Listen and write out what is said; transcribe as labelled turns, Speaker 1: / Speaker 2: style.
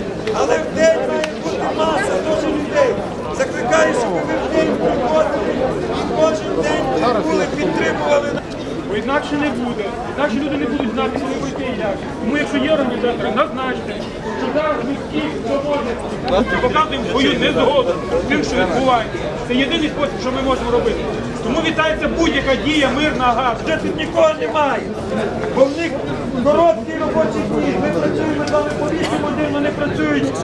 Speaker 1: бути, але в день має бути маса дуже людей. Закликаю, щоб ви в день приходили і кожен день були, підтримували.
Speaker 2: Бо інакше не буде. Інакше люди не будуть знати, що ви будете і як. Тому якщо є організатори, назначте, що зараз всі, хто показуємо свою незгоду з тим, що відбувається. Це єдиний спосіб, що ми можемо робити. Тому вітається будь-яка дія мирна газ.
Speaker 1: Вже тут нікого немає. Бо в них короткі робочі дні. Ми працюємо з Natürlich.